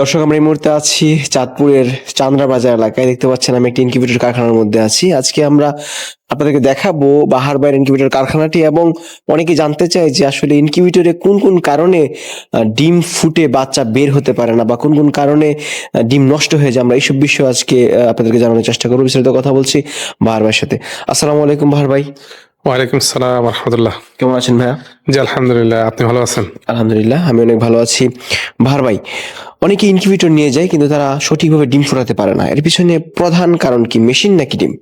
দর্শক, আমরা এই মুহূর্তে আছি চাঁদপুরের চান্দ্রা বাজার এলাকায়। দেখতে পাচ্ছেন আমি একটি ইনকিউবেটর কারখানার মধ্যে আছি। আজকে আমরা আপনাদেরকে দেখাবো বাহার বাইর ইনকিউবেটর কারখানাটি এবং অনেকে জানতে চায় যে আসলে ইনকিউবেটরে কোন কোন কারণে ডিম ফুটে বাচ্চা বের হতে পারে না বা কোন কোন কারণে ডিম নষ্ট হয়ে যায়। আমরা এইসব বিষয়ে আজকে আপনাদেরকে জানানোর চেষ্টা করব, বিস্তারিত কথা বলছি বাহার ভাইয়ের সাথে। আসসালামু আলাইকুম বাহার ভাই ওয়ালাইকুম সালাম রহমতুল্লাহ। কেমন আছেন ভাইয়া? জি আলহামদুলিল্লাহ আপনি ভালো আছেন? আলহামদুলিল্লাহ আমি অনেক ভালো আছি। ভার ভাই অনেকে ইনকিউবেটর নিয়ে যায় কিন্তু তারা সঠিকভাবে ডিম ফোটাতে পারে না। এর পিছনে প্রধান কারণ কি মেশিন নাকি ডিম?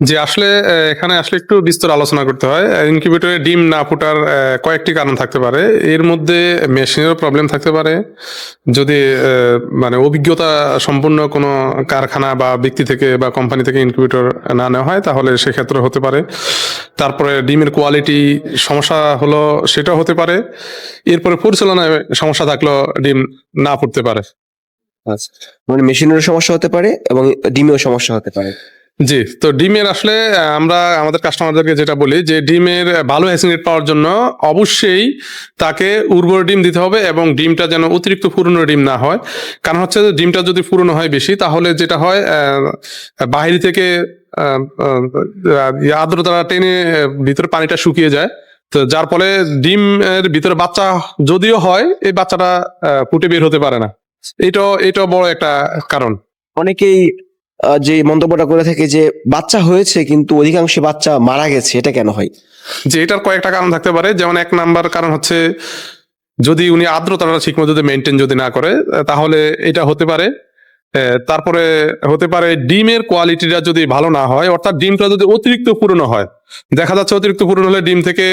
যে আসলে এখানে আসলে একটু বিস্তর আলোচনা করতে হয়। ইনকিউবেটরে ডিম না ফোটার কয়েকটি কারণ থাকতে পারে। এর মধ্যে মেশিনেরও প্রবলেম থাকতে পারে। যদি মানে অভিজ্ঞতা সম্পূর্ণ কোনো কারখানা বা ব্যক্তি থেকে বা কোম্পানি থেকে ইনকিউবেটর না নেওয়া হয়, তাহলে সেক্ষেত্রে হতে পারে। তারপরে ডিমের কোয়ালিটি সমস্যা হলো সেটাও হতে পারে। এরপরে পরিচালনায় সমস্যা থাকলেও ডিম না ফুটতে পারে। আচ্ছা। মানে মেশিনেরও সমস্যা হতে পারে এবং ডিমেও সমস্যা হতে পারে। জি, তো ডিমের আসলে আমরা আমাদের কাস্টমারদেরকে যেটা বলি যে ডিমের ভালো হ্যাসিং রেট পাওয়ার জন্য অবশ্যই তাকে উর্বর ডিম দিতে হবে এবং ডিমটা যেন অতিরিক্ত পুরনো ডিম না হয়। কারণ হচ্ছে যে ডিমটা যদি পুরনো হয় বেশি, তাহলে যেটা হয় বাহির থেকে আর্দ্রতা টেনে ভিতরে পানিটা শুকিয়ে যায়। তো যার ফলে ডিমের ভিতরে বাচ্চা যদিও হয়, এই বাচ্চাটা ফুটে বের হতে পারে না। এটাও এটা বড় একটা কারণ। অনেকেই যে মন্তব্যটা করে থাকে যে বাচ্চা হয়েছে কিন্তু অধিকাংশ বাচ্চা মারা গেছে, এটা কেন হয়? যে এটার কয়েকটা কারণ থাকতে পারে, যেমন এক নাম্বার কারণ হচ্ছে যদি উনি আর্দ্রতাটা ঠিকমতো যদি মেনটেন যদি না করে তাহলে এটা হতে পারে। তারপরে হতে পারে ডিমের কোয়ালিটিটা যদি ভালো না হয়, অর্থাৎ ডিমটা যদি অতিরিক্ত পুরনো হয় দেখা যাচ্ছে অতিরিক্ত পুরনো হলে ডিম থেকে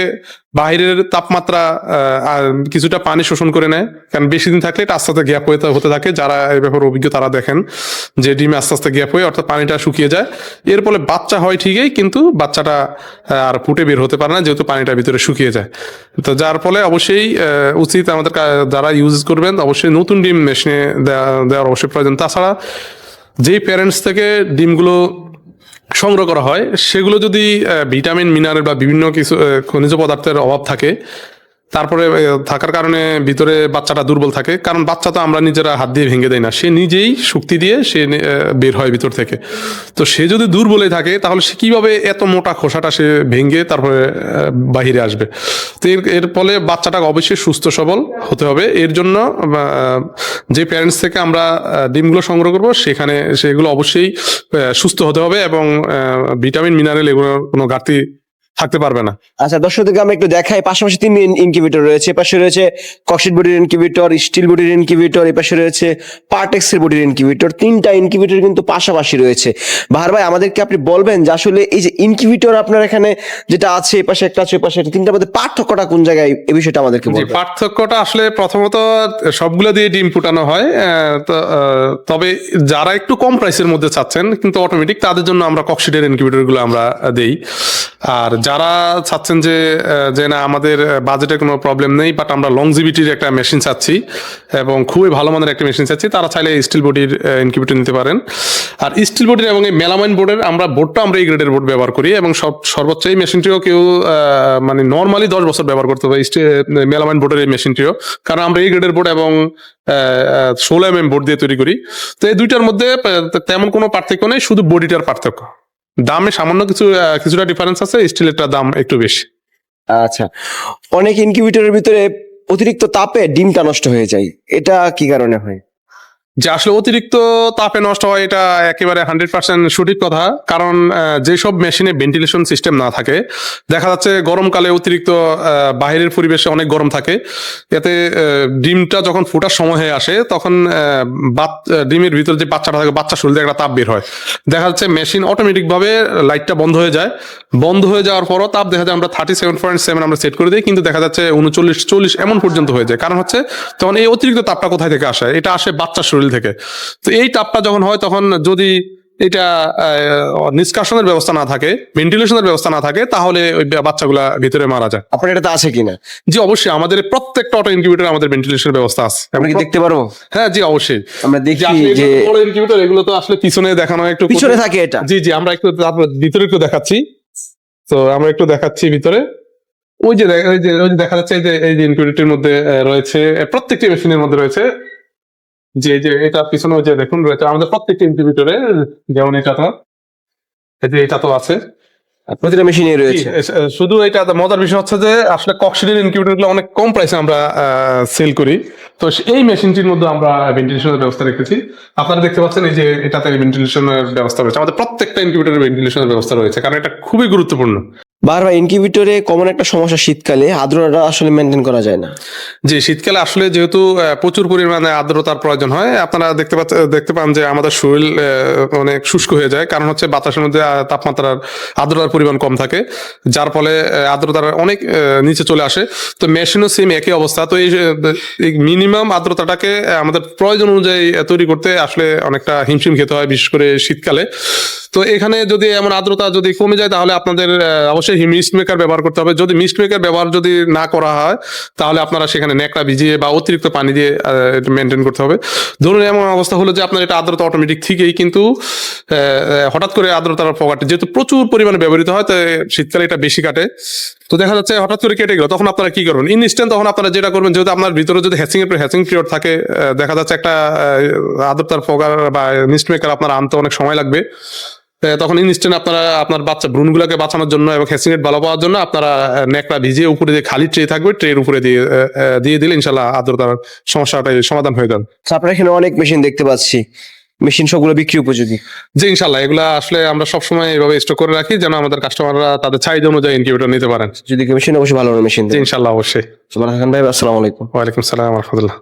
বাইরের তাপমাত্রা কিছুটা পানি শোষণ করে নেয়। কারণ বেশি দিন থাকলে এটা আস্তে আস্তে গ্যাপ হয়ে হতে থাকে। যারা এই ব্যাপারে অভিজ্ঞ তারা দেখেন যে ডিমে আস্তে আস্তে গ্যাপ হয়ে অর্থাৎ পানিটা শুকিয়ে যায়। এর ফলে বাচ্চা হয় ঠিকই, কিন্তু বাচ্চাটা আর ফুটে বের হতে পারে না, যেহেতু পানিটা ভিতরে শুকিয়ে যায়। তো যার ফলে অবশ্যই উচিত আমাদের যারা ইউজ করবেন, অবশ্যই নতুন ডিম মেশিনে দেওয়ার অবশ্যই প্রয়োজন। তাছাড়া যেই প্যারেন্টস থেকে ডিমগুলো সংগ্রহ করা হয়। সেগুলো যদি ভিটামিন মিনারেল বা বিভিন্ন কিছু খনিজ পদার্থের অভাব থাকে তারপরে থাকার কারণে ভিতরে বাচ্চাটা দুর্বল থাকে। কারণ বাচ্চা তো আমরা নিজেরা হাত দিয়ে ভেঙে দেয় না। সে নিজেই শক্তি দিয়ে সে বের হয় ভিতর থেকে। তো সে যদি দুর্বলে থাকে, তাহলে সে কীভাবে এত মোটা খোসাটা সে ভেঙে তারপরে বাহিরে আসবে? তো এর এর ফলে বাচ্চাটাকে অবশ্যই সুস্থ সবল হতে হবে। এর জন্য যে প্যারেন্টস থেকে আমরা ডিমগুলো সংগ্রহ করব, সেখানে সেগুলো অবশ্যই সুস্থ হতে হবে এবং ভিটামিন মিনারেল এগুলো কোনো ঘাটতি থাকতে পারবে না। আচ্ছা দর্শকদেরকে আমরা একটু দেখাই পাশাপাশি তিন ইনকিউবেটর রয়েছে এপাশে রয়েছে কক্সিট বডির ইনকিউবেটর স্টিল বডির ইনকিউবেটর এপাশে রয়েছে পার্টেক্সের বডির ইনকিউবেটর তিনটা ইনকিউবেটর কিন্তু পাশাপাশি রয়েছে। বাহার ভাই আমাদেরকে আপনি বলবেন যে আসলে এই যে ইনকিউবেটর আপনার এখানে যেটা আছে এপাশে একটা আছে এপাশে একটা তিনটার মধ্যে পার্থক্যটা কোন জায়গায় এই বিষয়টা আমাদেরকে বলবেন? পার্থক্যটা আসলে প্রথমত সবগুলো দিয়ে ডিম ফুটানো হয় তবে যারা একটু কম প্রাইসের মধ্যে চাচ্ছেন কিন্তু অটোমেটিক তাদের জন্য আমরা কক্সিডের ইনকিউবেটরগুলো আমরা দেই। আর যারা চাচ্ছেন যে যে না আমাদের বাজেটে কোনো প্রবলেম নেই বাট আমরা লংজিভিটির একটা মেশিন চাচ্ছি এবং খুবই ভালো মানের একটা মেশিন চাচ্ছি, তারা চাইলে স্টিল বডির ইনকিউবেটর নিতে পারেন। আর স্টিল বডির এবং এই মেলামাইন বোর্ডের আমরা বোর্ডটা আমরা এই গ্রেডের বোর্ড ব্যবহার করি এবং সব, সর্বোচ্চ এই মেশিনটিও কেউ মানে নর্মালি দশ বছর ব্যবহার করতে পারে মেলামাইন বোর্ডের এই মেশিনটিও কারণ আমরা এই গ্রেডের বোর্ড এবং ষোলো এম এম বোর্ড দিয়ে তৈরি করি। তো এই দুইটার মধ্যে তেমন কোনো পার্থক্য নেই, শুধু বডিটার পার্থক্য। দামে সামান্য কিছু কিছুটা ডিফারেন্স আছে স্টিলেরটার দাম একটু বেশি। আচ্ছা অনেক ইনকিউবেটরের ভিতরে অতিরিক্ত তাপে ডিমটা নষ্ট হয়ে যায়, এটা কি কারণে হয়? যে আসলে অতিরিক্ত তাপে নষ্ট হয়, এটা একেবারে হান্ড্রেড পার্সেন্ট সঠিক কথা। কারণ যেসব মেশিনে ভেন্টিলেশন সিস্টেম না থাকে, দেখা যাচ্ছে গরমকালে অতিরিক্ত বাইরের পরিবেশে অনেক গরম থাকে। এতে ডিমটা যখন ফোটার সময় হয়ে আসে, তখন ডিমের ভিতর যে বাচ্চাটা থাকে, বাচ্চা শরীরে একটা তাপ বের হয়। দেখা যাচ্ছে মেশিন অটোমেটিকভাবে লাইটটা বন্ধ হয়ে যায়। বন্ধ হয়ে যাওয়ার পরও তাপ দেখা যায় আমরা থার্টি সেভেন পয়েন্ট সেভেন আমরা সেট করে দিই, কিন্তু দেখা যাচ্ছে উনচল্লিশ, চল্লিশ এমন পর্যন্ত হয়ে যায়। কারণ হচ্ছে, তখন এই অতিরিক্ত তাপটা কোথায় থেকে আসে? এটা আসে বাচ্চার শরীর। থেকে। তো এই তাপটা যখন হয় তখন যদি এটা নিষ্কাশনের ব্যবস্থা না থাকে ভেন্টিলেশনের ব্যবস্থা না থাকে তাহলে ওই বাচ্চাগুলা ভিতরে মারা যায়। আপনার এটাতে আছে কিনা? জি অবশ্যই। আমাদের প্রত্যেকটা অটো ইনকিউবেটর আমাদের ভেন্টিলেশনের ব্যবস্থা আছে। আমরা কি দেখতে পারব? হ্যাঁ জি অবশ্যই। আমরা দেখি যে বড় ইনকিউবেটর এগুলো তো আসলে পিছনে দেখানো একটু পিছনে থাকে এটা। জি জি আমরা একটু তারপর ভিতরে একটু দেখাচ্ছি। তো আমরা একটু দেখাচ্ছি ভিতরে। ওই যে ওই যে ওই যে দেখা যাচ্ছে এই যে এই যে ইনকিউবেটরের মধ্যে রয়েছে প্রত্যেকটি মেশিনের মধ্যে রয়েছে যে যে এটা পিছনে যে দেখুন রয়েছে আমাদের প্রত্যেকটা ইনকিউবেটরে যেমন এটা তো এই যে এটা তো আছে। প্রতিটা মেশিনে রয়েছে। শুধু এটা মজার বিষয় হচ্ছে যে আসলে কক্সিডের ইনকিউবেটরগুলো অনেক কম প্রাইসে আমরা সেল করি। তো এই মেশিনটির মধ্যে আমরা ভেন্টিলেশনের ব্যবস্থা রেখেছি। আপনারা দেখতে পাচ্ছেন এই যে এটাতে ভেন্টিলেশনের ব্যবস্থা রয়েছে। আমাদের প্রত্যেকটা ইনকিউবেটরের ভেন্টিলেশনের ব্যবস্থা রয়েছে কারণ এটা খুবই গুরুত্বপূর্ণ। বারবার ইনকিউবেটরে কমন একটা সমস্যা শীতকালে আর্দ্রতা আসলে মেনটেন করা যায় না। যে শীতকালে আসলে যেহেতু প্রচুর পরিমাণে আর্দ্রতার প্রয়োজন হয় আপনারা দেখতে পাচ্ছেন দেখতে পান যে আমাদের শরীর অনেক শুষ্ক হয়ে যায় কারণ হচ্ছে বাতাসের মধ্যে তাপমাত্রার আর্দ্রতার পরিমাণ কম থাকে যার ফলে আর্দ্রতার অনেক নিচে চলে আসে। তো মেশিনও সেম একই অবস্থা তো এই মিনিমাম আর্দ্রতাটাকে আমাদের প্রয়োজন অনুযায়ী তৈরি করতে আসলে অনেকটা হিমশিম খেতে হয় বিশেষ করে শীতকালে। তো এখানে যদি এমন আর্দ্রতা যদি কমে যায় তাহলে আপনাদের আহ, অবশ্যই মিস্ট মেকার ব্যবহার করতে হবে। যদি মিস্ট মেকার ব্যবহার যদি না করা হয় তাহলে আপনারা সেখানে ন্যাকড়া ভিজিয়ে বা অতিরিক্ত পানি দিয়ে এটা মেনটেন করতে হবে। ধরুন এমন অবস্থা হলো যে আপনার এটা আর্দ্রতা অটোমেটিক থেকেই কিন্তু হঠাৎ করে আর্দ্রতার প্রকারটি যেহেতু প্রচুর পরিমাণে ব্যবহৃত হয় তো শীতকালে এটা বেশি কাটে। তো দেখা যাচ্ছে হঠাৎ করে কেটে গেল তখন আপনারা কি করবেন? ইনস্ট্যান্ট তখন আপনারা যেটা করবেন যেহেতু আপনার ভিতরে যদি হ্যাচিং এর হ্যাচিং পিরিয়ড থাকে দেখা যাচ্ছে একটা আহ, আর্দ্রতার প্রকার বা মিস্ট মেকার আপনার আনতে অনেক সময় লাগবে। তখন ইনস্ট্যান্ট আপনারা আপনার বাচ্চা ভ্রূণগুলোকে বাঁচানোর জন্য এবং এর ভালো পাওয়ার জন্য আপনারা ন্যাকড়া ভিজিয়ে উপরে দিয়ে খালি ট্রে থাকবে ট্রের উপরে দিয়ে দিয়ে দিলে ইনশাল্লাহ আর্দ্রতার সমস্যাটা সমাধান হয়ে যাবে। তো আপনার এখানে অনেক মেশিন দেখতে পাচ্ছি। মেশিন সবগুলো বিক্রি উপযোগী। জি ইনশাল্লাহ এগুলা আসলে আমরা সবসময় এভাবে স্টক করে রাখি যেন আমাদের কাস্টমাররা তাদের চাহিদা অনুযায়ী ইনকিউবেটর নিতে পারেন। যদি মেশিন অবশ্যই ভালো মেশিন জি ইনশাল্লাহ অবশ্যই। ভাই আসসালামু আলাইকুম। ওয়ালাইকুম সালাম রহমতুল্লাহ।